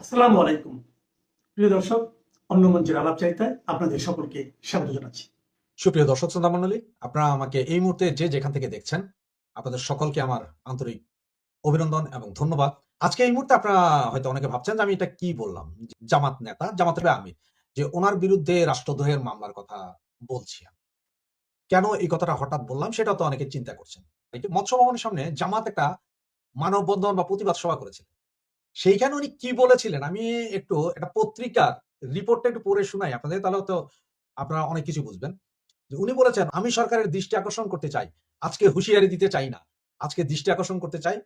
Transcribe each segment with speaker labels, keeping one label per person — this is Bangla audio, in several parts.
Speaker 1: আসসালামু আলাইকুম। প্রিয় দর্শক, অন্য মঞ্চের আলাপ চাইতায় আপনাদের সকলকে স্বাগত জানাচ্ছি।
Speaker 2: সুপ্রিয় দর্শক, শ্রোতা মন্ডলী, আপনারা আমাকে এই মুহূর্তে যে যেখান থেকে দেখছেন, আপনাদের সকলকে আমার আন্তরিক অভিনন্দন এবং ধন্যবাদ। আজকে এই মুহূর্তে আপনারা হয়তো অনেকে ভাবছেন যে আমি এটা কি বললাম? জামাত নেতা, জামাতের আমি, যে ওনার বিরুদ্ধে রাষ্ট্রদ্রোহের মামলার কথা বলছি কেন এই কথাটা হঠাৎ বললাম সেটা তো অনেকে চিন্তা করছেন। মৎস্য ভবনের সামনে জামাত একটা মানববন্ধন বা প্রতিবাদ সভা করেছিলেন সেইখানে উনি কি বলেছিলেন? আমি একটু একটা পত্রিকার রিপোর্টটা একটু পড়ে শোনাই আপনাদের, তাহলে তো আপনারা অনেক কিছু বুঝবেন। উনি বলেছেন, আমি সরকারের দৃষ্টি আকর্ষণ করতে চাই। আজকে হুঁশিয়ারি দিতে চাই না। আজকে দৃষ্টি আকর্ষণ করতে চাই।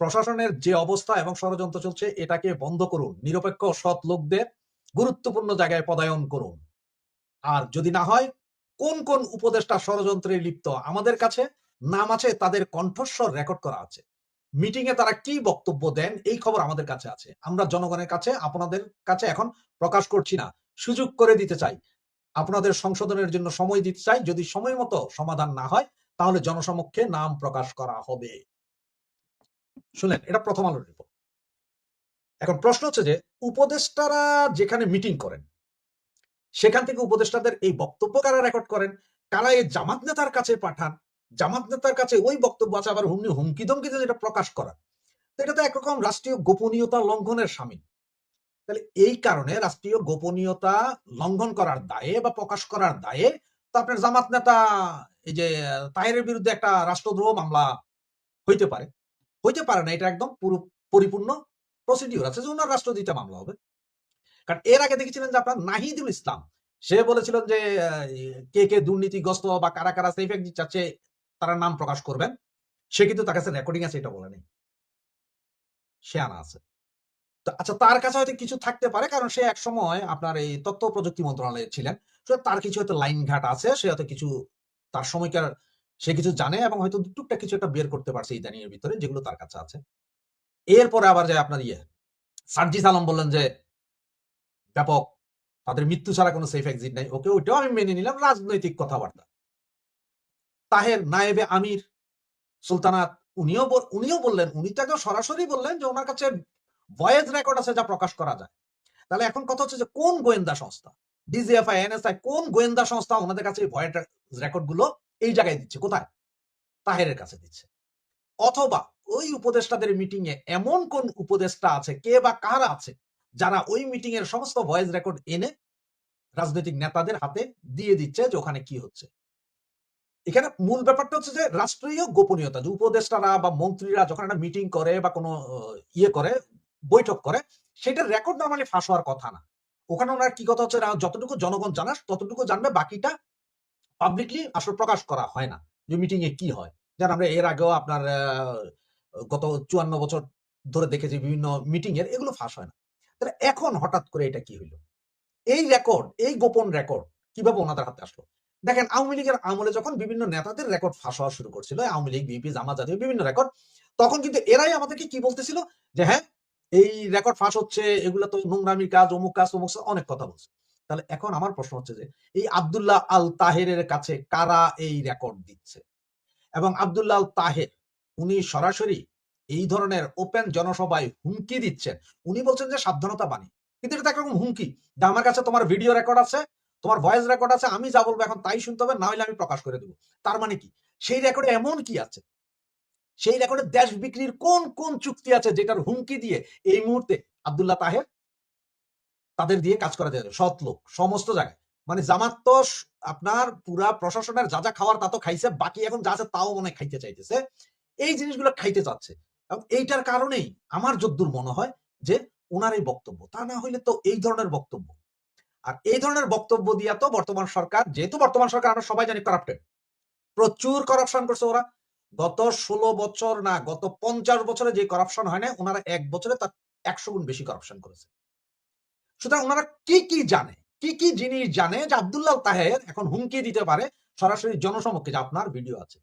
Speaker 2: প্রশাসনের যে অবস্থা এবং ষড়যন্ত্র চলছে, এটাকে বন্ধ করুন। নিরপেক্ষ সৎ লোকদের গুরুত্বপূর্ণ জায়গায় পদায়ন করুন। আর যদি না হয়, কোন কোন উপদেষ্টা ষড়যন্ত্রে লিপ্ত? আমাদের কাছে নাম আছে, তাদের কণ্ঠস্বর রেকর্ড করা আছে। মিটিং এ তারা কি বক্তব্য দেন, এই খবর আমাদের কাছে আছে। আমরা জনগণের কাছে, আপনাদের কাছে এখন প্রকাশ করছি না। সুযোগ করে দিতে চাই। আপনাদের সংশোধনের জন্য সময় দিতে চাই। যদি সময় মতো সমাধান না হয়, তাহলে জনসমক্ষে নাম প্রকাশ করা হবে। শুনলেন, এটা প্রথম আলোর রিপোর্ট এখন প্রশ্ন হচ্ছে যে, উপদেষ্টারা যেখানে মিটিং করেন, সেখান থেকে উপদেষ্টাদের এই বক্তব্য কারা রেকর্ড করেন? কারা এই জামাত নেতার কাছে পাঠান? জামাত নেতার কাছে ওই বক্তব্য আছে, আবার হুমনি হুমকি দিয়ে যেটা প্রকাশ করা। তো এটা তো একরকম রাষ্ট্রীয় গোপনীয়তা লঙ্ঘনের সামিল তাহলে এই কারণে রাষ্ট্রীয় গোপনীয়তা লঙ্ঘন করার দায়ে বা প্রকাশ করার দায়ে তো আপনার জামাত নেতা, এই যে, তাহেরের বিরুদ্ধে একটা রাষ্ট্রদ্রোহ মামলা হইতে পারে। হইতে পারে না, এটা একদম পুরো পরিপূর্ণ প্রসিডিওর আছে যে ওনার রাষ্ট্রদ্রোহিতা মামলা হবে। কারণ এর আগে দেখেছিলেন যে আপনার নাহিদুল ইসলাম, সে বলেছিলেন যে কে কে দুর্নীতিগ্রস্ত বা কারা কারা সেফ চাচ্ছে তারা নাম প্রকাশ করবেন। সে কিন্তু তার কাছে রেকর্ডিং আছে, এটা বলে নেই। সে আনা আছে। আচ্ছা তার কাছে হয়তো কিছু থাকতে পারে, কারণ সে এক সময় আপনার এই তথ্য প্রযুক্তি মন্ত্রণালয়ে ছিলেন। তার কিছু হয়তো লাইন ঘাট আছে, সে হয়তো কিছু তার সময়কার, সে কিছু জানে এবং হয়তো টুকটাক কিছু একটা বের করতে পারছে ইদানিং এর ভিতরে, যেগুলো তার কাছে আছে। এরপরে আবার যে আপনার ইয়ে সার্জিস আলম বললেন যে, ব্যাপক, তাদের মৃত্যু ছাড়া কোনো সেফ এক্সিট নাই। ওকে, ওইটাও আমি মেনে নিলাম, রাজনৈতিক কথাবার্তা। তাহের নায়েবে আমির সুলতানাত। উনিও উনিও বললেন, উনি তো একদম সরাসরি বললেন যে ওনার কাছে ভয়েস রেকর্ড আছে যা প্রকাশ করা যায়। তাহলে এখন কথা হচ্ছে যে কোন গোয়েন্দা সংস্থা ডিজিএফআই এনএসআই কোন গোয়েন্দা সংস্থা ওনাদের কাছে রেকর্ডগুলো এই জায়গায় দিচ্ছে? কোথায়? তাহেরের কাছে দিচ্ছে। অথবা ওই উপদেষ্টাদের মিটিং এ এমন কোন উপদেষ্টা আছে, কে বা কারা আছে, যারা ওই মিটিং এর সমস্ত ভয়েস রেকর্ড এনে রাজনৈতিক নেতাদের হাতে দিয়ে দিচ্ছে যে ওখানে কি হচ্ছে? এখানে মূল ব্যাপারটা হচ্ছে যে রাষ্ট্রীয় গোপনীয়তা, যে উপদেষ্টারা বা মন্ত্রীরা যখন একটা মিটিং করে বা কোনো ইয়ে করে, বৈঠক করে সেটার রেকর্ড নর্মালি ফাঁস হওয়ার কথা না। ওখানে ওনার কি কথা হচ্ছে যতটুকু জনগণ জানাস, ততটুকু জানবে, বাকিটা পাবলিকলি আসলে প্রকাশ করা হয় না, যে মিটিং এ কি হয়। যেন আমরা এর আগেও আপনার গত চুয়ান্ন বছর ধরে দেখেছি বিভিন্ন মিটিং এর, এগুলো ফাঁস হয় না। তাহলে এখন হঠাৎ করে এটা কি হইল? এই রেকর্ড এই গোপন রেকর্ড কীভাবে ওনাদের হাতে আসলো? দেখেন, আওয়ামী লীগের আমলে যখন বিভিন্ন নেতাদের রেকর্ড ফাঁস হওয়া শুরু করছিল আওয়ামী লীগ বিএনপি জামা জাতীয় বিভিন্ন রেকর্ড তখন কিন্তু এরাই আমাদেরকে কি বলতেছিল? যে হ্যাঁ এই রেকর্ড ফাঁস হচ্ছে, এগুলো তো নোংরামির কাজ, অমুক কাজ অমুক অনেক কথা বলছে। তাহলে এখন আমার প্রশ্ন হচ্ছে যে, এই আব্দুল্লাহ আল তাহেরের কাছে কারা এই রেকর্ড দিচ্ছে? এবং আব্দুল্লাহ আল তাহের উনি সরাসরি এই ধরনের ওপেন জনসভায় হুমকি দিচ্ছেন। উনি বলছেন যে, সাবধানতা বাণী। কিন্তু এটা একরকম হুমকি। যে, আমার কাছে তোমার ভিডিও রেকর্ড আছে তোমার ভয়েস রেকর্ড আছে, আমি যা বলব এখন তাই শুনতে হবে, না হলে আমি প্রকাশ করে দেবো। তার মানে কি? সেই রেকর্ডে এমন কি আছে? সেই রেকর্ডে দেশ বিক্রির কোন কোন চুক্তি আছে যেটার হুমকি দিয়ে এই মুহূর্তে আব্দুল্লাহ তাহের তাদের দিয়ে কাজ করা যায় সৎ লোক, সমস্ত জায়গায়। মানে জামাত তো আপনার পুরা প্রশাসনের যা যা খাওয়ার তা তো খাইছে, বাকি এখন যা আছে তাও মনে খাইতে চাইতেছে। এই জিনিসগুলো খাইতে চাচ্ছে। এবং এইটার কারণেই আমার যদ্দূর মনে হয় যে ওনার এই বক্তব্য, তা না হইলে তো এই ধরনের বক্তব্য আর এই ধরনের বক্তব্য দিয়া তো বর্তমান সরকার, যেহেতু বর্তমান সরকার আমরা সবাই জানি করাপ্টেড প্রচুর করাপশন করছে ওরা। গত ষোলো বছর না, গত পঞ্চাশ বছরে যে করাপশন হয় না, ওনারা এক বছরে তার একশো গুণ বেশি করাপশন করেছে। সুতরাং ওনারা কি কি জানে, কি কি জিনিস জানে যে আবদুল্লাহ তাহের এখন হুমকি দিতে পারে, সরাসরি জনসমক্ষে যে আপনার ভিডিও আছে।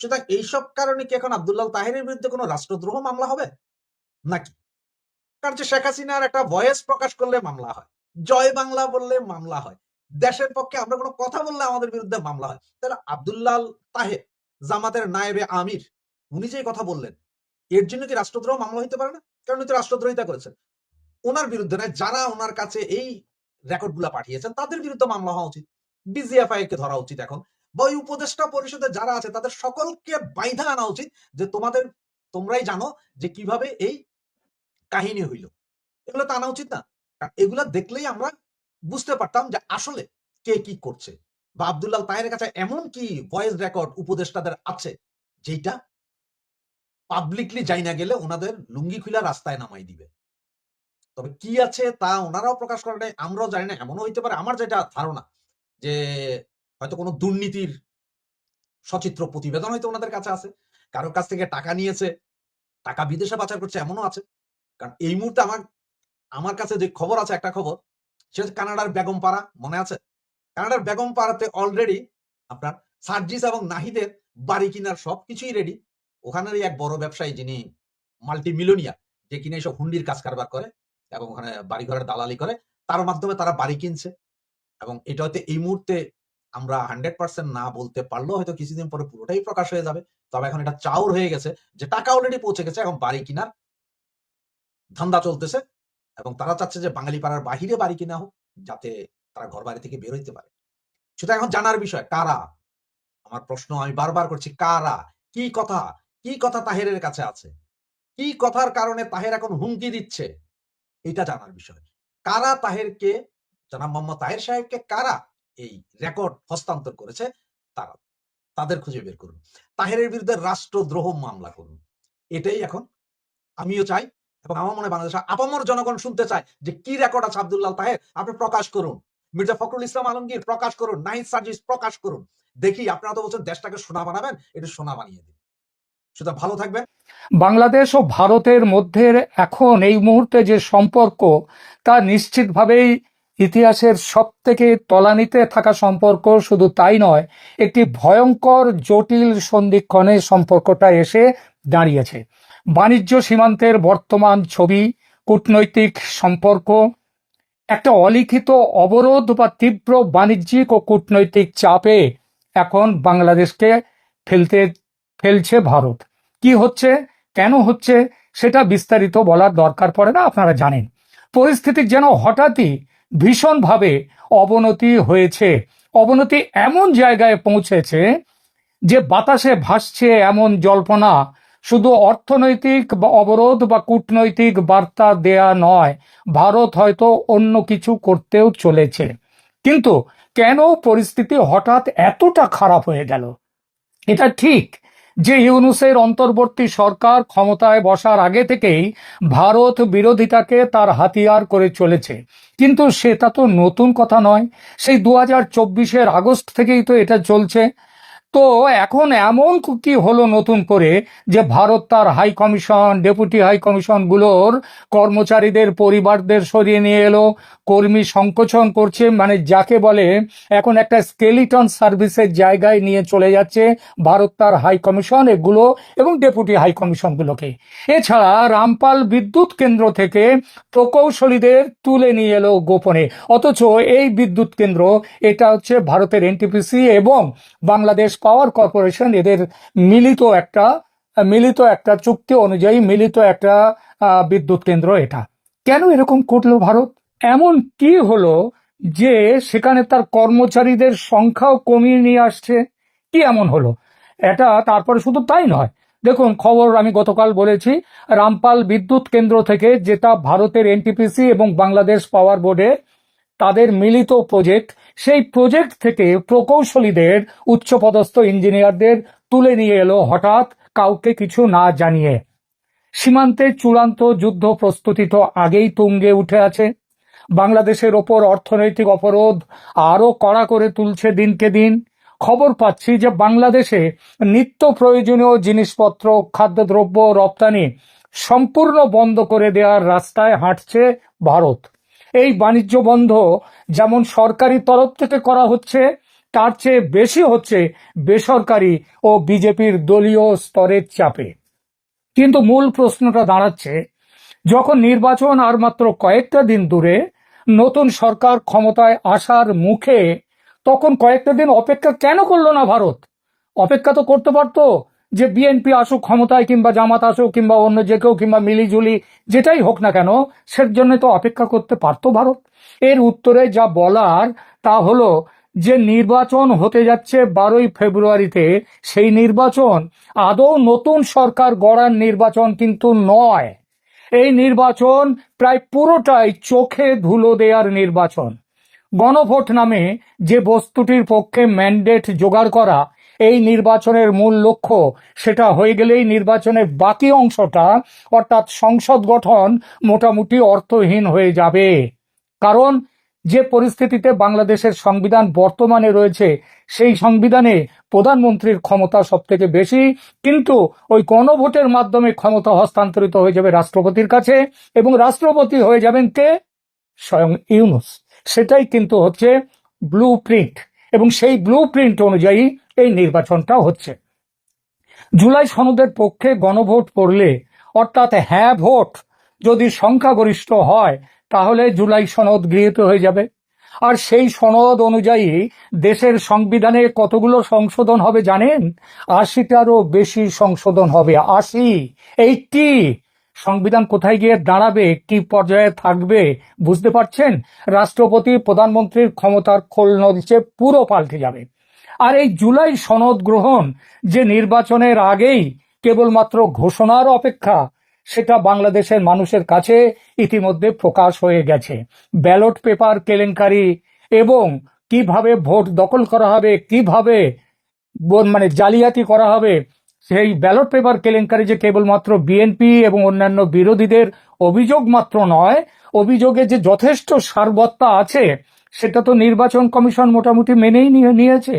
Speaker 2: সুতরাং এইসব কারণে কি এখন আব্দুল্লাহ তাহেরের বিরুদ্ধে কোনো রাষ্ট্রদ্রোহ মামলা হবে? নাকি? কারণ যে শেখ হাসিনার একটা ভয়েস প্রকাশ করলে মামলা হয়। জয় বাংলা বললে মামলা হয়। দেশের পক্ষে আমরা কোনো কথা বললে আমাদের বিরুদ্ধে মামলা হয়। তাহলে আব্দুল্লাহ তাহের, জামাতের নায়েবে আমির, উনি যে কথা বললেন, এর জন্য কি রাষ্ট্রদ্রোহ মামলা হইতে পারে না? কারণ উনি তো রাষ্ট্রদ্রোহিতা করেছেন। ওনার বিরুদ্ধে নয়, যারা ওনার কাছে এই রেকর্ডগুলা পাঠিয়েছেন, তাদের বিরুদ্ধে মামলা হওয়া উচিত। বিজিএফআই কে ধরা উচিত এখন। বা ওই উপদেষ্টা পরিষদে যারা আছে, তাদের সকলকে বাইধা আনা উচিত যে তোমাদের, তোমরাই জানো যে কীভাবে এই কাহিনী হইল। এগুলো তো আনা উচিত না। কারণ এগুলা দেখলেই আমরা বুঝতে পারতাম যে আসলে কে কি করছে বা আব্দুল্লাহ তাহের কাছে এমন কি ভয়েস রেকর্ড উপদেষ্টাদের আছে যেটা পাবলিকলি যাই না গেলে ওনাদের লুঙ্গি খুলা রাস্তায় নামাই দিবে। তবে কি আছে তা ওনারাও প্রকাশ করে নাই, আমরাও জানি না, এমনও হইতে পারে আমার যেটা ধারণা যে হয়তো কোনো দুর্নীতির সচিত্র প্রতিবেদন হয়তো ওনাদের কাছে আছে, কারোর কাছ থেকে টাকা নিয়েছে, টাকা বিদেশে পাচার করছে, এমনও আছে। কারণ এই মুহূর্তে আমার আমার কাছে যে খবর আছে, একটা খবর সে হচ্ছে কানাডার বেগমপাড়া মনে আছে? কানাডার বেগমপাড়াতে অলরেডি আপনার সার্জিস এবং নাহিদের বাড়ি কিনার সব কিছুই রেডি ওখানেরই এক বড় ব্যবসায়ী যিনি মাল্টি মিলিয়নিয়ার যে কিনে সব হুন্ডির কাজ কারবার করে এবং ওখানে বাড়ি ঘরের দালালি করে, তার মাধ্যমে তারা বাড়ি কিনছে। এবং এটা হয়তো এই মুহূর্তে আমরা হান্ড্রেড পার্সেন্ট না বলতে পারলেও হয়তো কিছুদিন পরে পুরোটাই প্রকাশ হয়ে যাবে। তবে এখন এটা চাউর হয়ে গেছে, যে টাকা অলরেডি পৌঁছে গেছে, এখন বাড়ি কিনার ধান্দা চলতেছে। এবং তারা চাচ্ছে যে বাঙালি পাড়ার বাহিরে বাড়ি কিনা হোক, যাতে তারা ঘর বাড়ি থেকে বের হইতে পারে। সেটা এখন জানার বিষয়, কারা? আমার প্রশ্ন আমি বারবার করছি, কারা? কি কথা? কি কথা তাহেরের কাছে আছে? কি কথার কারণে তাহের এখন হুমকি দিচ্ছে? এটা জানার বিষয়। কারা তাহেরকে, জানাব মোহাম্মদ তাহের সাহেবকে কারা এই রেকর্ড হস্তান্তর করেছে, তারা, তাদের খুঁজে বের করুন। তাহেরের বিরুদ্ধে রাষ্ট্রদ্রোহ মামলা করুন। এটাই এখন। আমিও চাই এবং আমার মনে হয় বাংলাদেশের আপামর জনগণ শুনতে চায় যে কি রেকর্ড আছে আব্দুল্লাহ তাহের। আপনি প্রকাশ করুন। মির্জা ফখরুল ইসলাম আলমগীর প্রকাশ করুন। নাহিদ সার্জিস প্রকাশ করুন। দেখি আপনারা তো বলছেন দেশটাকে সোনা বানাবেন এটা সোনা বানিয়ে দিন। সুতরাং ভালো থাকবেন।
Speaker 3: বাংলাদেশ ও ভারতের মধ্যে এখন এই মুহূর্তে যে সম্পর্ক, তা নিশ্চিতভাবেই ইতিহাসের সব থেকে তলানিতে থাকা সম্পর্ক, শুধু তাই নয়, একটি ভয়ঙ্কর, জটিল সন্ধিক্ষণে সম্পর্কটা এসে দাঁড়িয়েছে। বাণিজ্য সীমান্তের বর্তমান ছবি, কূটনৈতিক সম্পর্ক, একটা অলিখিত অবরোধ বা তীব্র বাণিজ্যিক ও কূটনৈতিক চাপে এখন বাংলাদেশকে ফেলতে ফেলছে ভারত। কি হচ্ছে? কেন হচ্ছে? সেটা বিস্তারিত বলার দরকার পড়ে না, আপনারা জানেন। পরিস্থিতি যেন হঠাৎই ভীষণভাবে অবনতি হয়েছে। অবনতি এমন জায়গায় পৌঁছেছে যে বাতাসে ভাসছে এমন জল্পনা শুধু অর্থনৈতিক বা অবরোধ বা কূটনৈতিক বার্তা দেয়া নয়, ভারত হয়তো অন্য কিছু করতেও চলেছে। কিন্তু কেন পরিস্থিতি হঠাৎ এতটা খারাপ হয়ে গেল? এটা ঠিক যে ইউনুসের অন্তর্বর্তী সরকার ক্ষমতায় বসার আগে থেকেই ভারত বিরোধিতাকে তার হাতিয়ার করে চলেছে। কিন্তু সেটা তো নতুন কথা নয়। সেই দু হাজার আগস্ট থেকেই তো এটা চলছে। তো এখন এমন কি হলো নতুন করে যে ভারত তার হাই কমিশন, ডেপুটি হাই কমিশনগুলোর কর্মচারীদের, পরিবারদের সরিয়ে নিয়ে এলো, কর্মী সংকোচন করছে মানে যাকে বলে এখন একটা স্কেলিটন সার্ভিসের জায়গায় নিয়ে চলে যাচ্ছে ভারত তার হাই কমিশন এগুলো এবং ডেপুটি হাই কমিশনগুলোকে। এছাড়া রামপাল বিদ্যুৎ কেন্দ্র থেকে প্রকৌশলীদের তুলে নিয়ে এলো গোপনে। অথচ এই বিদ্যুৎ কেন্দ্র, এটা হচ্ছে ভারতের এনটিপিসি এবং বাংলাদেশ পাওয়ার কর্পোরেশন এদের মিলিত একটা মিলিত একটা চুক্তি অনুযায়ী মিলিত একটা বিদ্যুৎ কেন্দ্র এটা। কেন এরকম করল ভারত? এমন কি হলো যে সেখানে তার কর্মচারীদের সংখ্যাও কমিয়ে নিয়ে আসছে? কি এমন হলো? এটা তারপরে শুধু তাই নয়। দেখুন, খবর আমি গতকাল বলেছি, রামপাল বিদ্যুৎ কেন্দ্র থেকে যেটা ভারতের এনটিপিসি এবং বাংলাদেশ পাওয়ার বোর্ডে তাদের মিলিত প্রজেক্ট সেই প্রজেক্ট থেকে প্রকৌশলীদের, উচ্চপদস্থ ইঞ্জিনিয়ারদের তুলে নিয়ে এলো হঠাৎ কাউকে কিছু না জানিয়ে। সীমান্তে চূড়ান্ত যুদ্ধ প্রস্তুতি তো আগেই তুঙ্গে উঠে আছে। বাংলাদেশের ওপর অর্থনৈতিক অবরোধ আরও কড়া করে তুলছে দিনকে দিন। খবর পাচ্ছি যে বাংলাদেশে নিত্য প্রয়োজনীয় জিনিসপত্র, খাদ্যদ্রব্য রপ্তানি সম্পূর্ণ বন্ধ করে দেওয়ার রাস্তায় হাঁটছে ভারত। এই বাণিজ্য বন্ধ যেমন সরকারি তরফ থেকে করা হচ্ছে, তার চেয়ে বেশি হচ্ছে বেসরকারি ও বিজেপির দলীয় স্তরের চাপে। কিন্তু মূল প্রশ্নটা দাঁড়াচ্ছে, যখন নির্বাচন আর মাত্র কয়েকটা দিন দূরে নতুন সরকার ক্ষমতায় আসার মুখে, তখন কয়েকটা দিন অপেক্ষা কেন করল না ভারত? অপেক্ষা তো করতে পারতো যে বিএনপি আসুক, ক্ষমতায় কিংবা জামাত আসুক, কিংবা অন্য যে কেউ, কিংবা মিলিজুলি যেটাই হোক না কেন সের জন্য তো অপেক্ষা করতে পারতো ভারত। এর উত্তরে যা বলার, তা হলো যে নির্বাচন হতে যাচ্ছে বারোই ফেব্রুয়ারিতে, সেই নির্বাচন আদৌ নতুন সরকার গড়ার নির্বাচন কিন্তু নয়। এই নির্বাচন প্রায় পুরোটাই চোখে ধুলো দেওয়ার নির্বাচন। গণভোট নামে যে বস্তুটির পক্ষে ম্যান্ডেট জোগাড় করা এই নির্বাচনের মূল লক্ষ্য, সেটা হয়ে গেলেই নির্বাচনের বাকি অংশটা, অর্থাৎ সংসদ গঠন, মোটামুটি অর্থহীন হয়ে যাবে। কারণ, যে পরিস্থিতিতে বাংলাদেশের সংবিধান বর্তমানে রয়েছে, সেই সংবিধানে প্রধানমন্ত্রীর ক্ষমতা সব থেকে বেশি, কিন্তু ওই গণভোটের মাধ্যমে ক্ষমতা হস্তান্তরিত হয়ে যাবে রাষ্ট্রপতির কাছে, এবং রাষ্ট্রপতি হয়ে যাবেন কে? স্বয়ং ইউনুস। সেটাই কিন্তু হচ্ছে ব্লু প্রিন্ট এবং সেই ব্লু প্রিন্ট অনুযায়ী এই নির্বাচনটা হচ্ছে। জুলাই সনদের পক্ষে গণভোট পড়লে অর্থাৎ হ্যাঁ ভোট, যদি সংখ্যাগরিষ্ঠ হয়, তাহলে জুলাই সনদ গৃহীত হয়ে যাবে। আর সেই সনদ অনুযায়ী দেশের সংবিধানে কতগুলো সংশোধন হবে জানেন? আশিটারও বেশি সংশোধন হবে। আশি এইটি সংবিধান কোথায় গিয়ে দাঁড়াবে, কি পর্যায়ে থাকবে, বুঝতে পারছেন? রাষ্ট্রপতি, প্রধানমন্ত্রীর ক্ষমতার খোল নদিছে পুরো পাল্টে যাবে। আর এই জুলাই সনদ গ্রহণ যে নির্বাচনের আগেই কেবলমাত্র ঘোষণার অপেক্ষা, সেটা বাংলাদেশের মানুষের কাছে ইতিমধ্যে প্রকাশ হয়ে গেছে। ব্যালট পেপার কেলেঙ্কারি এবং কীভাবে ভোট দখল করা হবে, কীভাবে মানে জালিয়াতি করা হবে, সেই ব্যালট পেপার কেলেঙ্কারি যে কেবলমাত্র বিএনপি এবং অন্যান্য বিরোধীদের অভিযোগ মাত্র নয়, অভিযোগে যে যথেষ্ট সারবত্তা আছে, সেটা তো নির্বাচন কমিশন মোটামুটি মেনেই নিয়ে নিয়েছে।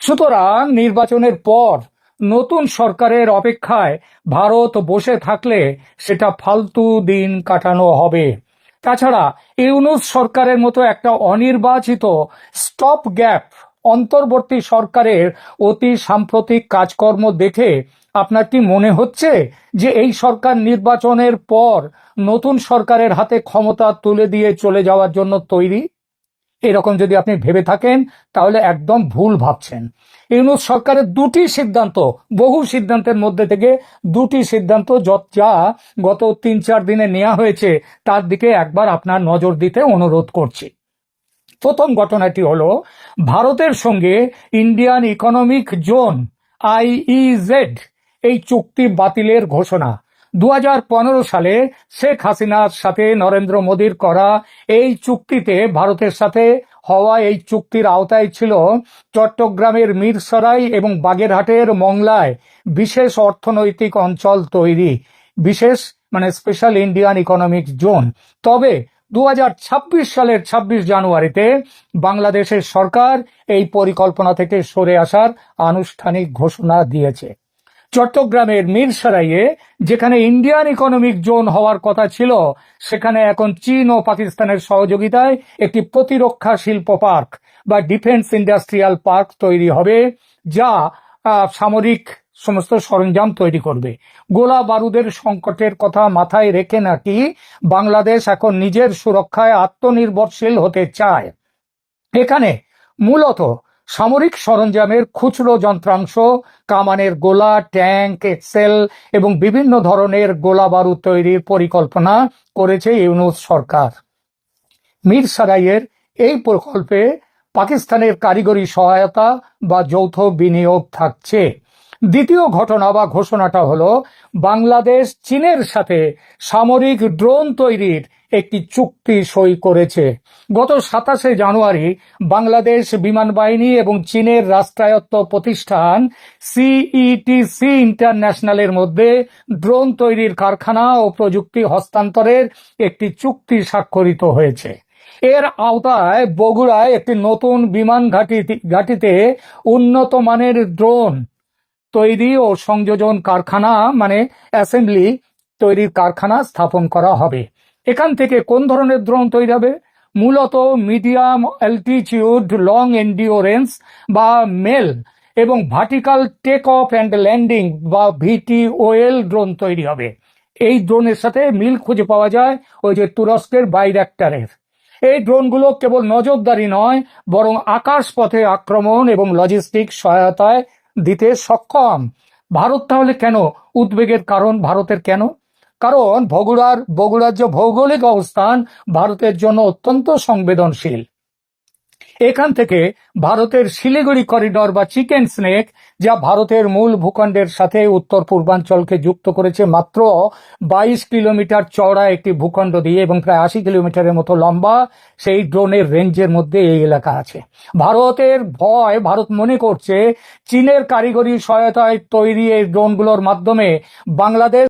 Speaker 3: সুতরাং নির্বাচনের পর নতুন সরকারের অপেক্ষায় ভারত বসে থাকলে সেটা ফালতু দিন কাটানো হবে। তাছাড়া ইউনুস সরকারের মতো একটা অনির্বাচিত স্টপ গ্যাপ অন্তর্বর্তী সরকারের অতি সাম্প্রতিক কাজকর্ম দেখে আপনার কি মনে হচ্ছে যে এই সরকার নির্বাচনের পর নতুন সরকারের হাতে ক্ষমতা তুলে দিয়ে চলে যাওয়ার জন্য তৈরি? এরকম যদি আপনি ভেবে থাকেন, তাহলে একদম ভুল ভাবছেন। ইউনুস সরকারের দুটি সিদ্ধান্ত, বহু সিদ্ধান্তের মধ্যে থেকে দুটি সিদ্ধান্ত যা গত তিন চার দিনে নেওয়া হয়েছে, তার দিকে একবার আপনার নজর দিতে অনুরোধ করছি। প্রথম ঘটনাটি হলো, ভারতের সঙ্গে ইন্ডিয়ান ইকোনমিক জোন আইইজেড এই চুক্তি বাতিলের ঘোষণা। দু হাজার পনেরো সালে শেখ হাসিনার সাথে নরেন্দ্র মোদীর করা এই চুক্তিতে ভারতের সাথে হওয়া এই চুক্তির আওতায় ছিল চট্টগ্রামের মিরসরাই এবং বাগেরহাটের মংলায় বিশেষ অর্থনৈতিক অঞ্চল তৈরি, বিশেষ মানে স্পেশাল ইন্ডিয়ান ইকোনমিক জোন তবে দু হাজার ছাব্বিশ সালের ২৬ জানুয়ারিতে বাংলাদেশের সরকার এই পরিকল্পনা থেকে সরে আসার আনুষ্ঠানিক ঘোষণা দিয়েছে। চট্টগ্রামের মিরসরাইয়ে, যেখানে ইন্ডিয়ান ইকোনমিক জোন হওয়ার কথা ছিল, সেখানে এখন চীন ও পাকিস্তানের সহযোগিতায় একটি প্রতিরক্ষা শিল্প পার্ক বা ডিফেন্স ইন্ডাস্ট্রিয়াল পার্ক তৈরি হবে, যা সামরিক সমস্ত সরঞ্জাম তৈরি করবে। গোলা বারুদের সংকটের কথা মাথায় রেখে নাকি বাংলাদেশ এখন নিজের সুরক্ষায় আত্মনির্ভরশীল হতে চায়। এখানে মূলত সামরিক সরঞ্জামের খুচরো যন্ত্রাংশ, কামানের গোলা, ট্যাঙ্ক, এক্সেল এবং বিভিন্ন ধরনের গোলা বারুদ তৈরির পরিকল্পনা করেছে ইউনুস সরকার। মিরসারাইয়ের এই প্রকল্পে পাকিস্তানের কারিগরি সহায়তা বা যৌথ বিনিয়োগ থাকছে। দ্বিতীয় ঘটনা বা ঘোষণাটা হলো, বাংলাদেশ চীনের সাথে সামরিক ড্রোন তৈরির একটি চুক্তি সই করেছে। গত সাতাশে জানুয়ারি বাংলাদেশ বিমান বাহিনী এবং চীনের রাষ্ট্রায়ত্ত প্রতিষ্ঠান সিইটিসি ইন্টারন্যাশনালের মধ্যে ড্রোন তৈরির কারখানা ও প্রযুক্তি হস্তান্তরের একটি চুক্তি স্বাক্ষরিত হয়েছে। এর আওতায় বগুড়ায় একটি নতুন বিমান ঘাঁটি, ঘাঁটিতে উন্নত মানের ড্রোন তৈরি ও সংযোজন কারখানা মানে অ্যাসেম্বলি তৈরির কারখানা স্থাপন করা হবে। এখান থেকে কোন ধরনের ড্রোন তৈরি হবে? মূলত মিডিয়াম অ্যালটিটিউড লং এন্ডিওরেন্স বা মেল এবং vertical take off and landing বা ভিটি ওয়েল ড্রোন তৈরি হবে। এই ড্রোনের সাথে মিল খুঁজে পাওয়া যায় ওই যে তুরস্কের বাইরাক্টারের। এই ড্রোনগুলো কেবল নজরদারি নয়, বরং আকাশ পথে আক্রমণ এবং লজিস্টিক সহায়তায় দিতে সক্ষম। ভারত তাহলে কেন উদ্বেগের কারণ? ভারতের কেন? কারণ বগুড়ার বগুড়ার যে ভৌগোলিক অবস্থান ভারতের জন্য অত্যন্ত সংবেদনশীল। এখান থেকে ভারতের শিলিগুড়ি করিডর বা চিকেন স্নেক যা ভারতের মূল ভূখণ্ডের সাথে উত্তর পূর্বাঞ্চলকে যুক্ত করেছে মাত্র বাইশ কিলোমিটার চওড়া একটি ভূখণ্ড দিয়ে এবং প্রায় আশি কিলোমিটারের মতো লম্বা, সেই ড্রোনের রেঞ্জের মধ্যে এই এলাকা আছে। ভারতের ভয়, ভারত মনে করছে, চীনের কারিগরি সহায়তায় তৈরি এই ড্রোনগুলোর মাধ্যমে বাংলাদেশ